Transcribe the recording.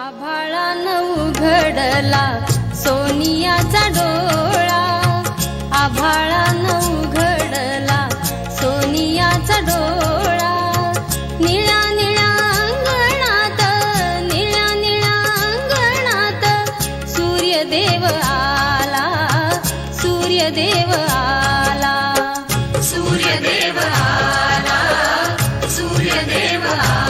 आभाळान उघडला सोनियाचा डोळा. आभाळान उघडला सोनियाचा डोळा. निळा निळ्या अंगणात निळांगणात निळ्या अंगणात सूर्यदेव आला. सूर्यदेव आला. सूर्यदेव आला. सूर्यदेव आला.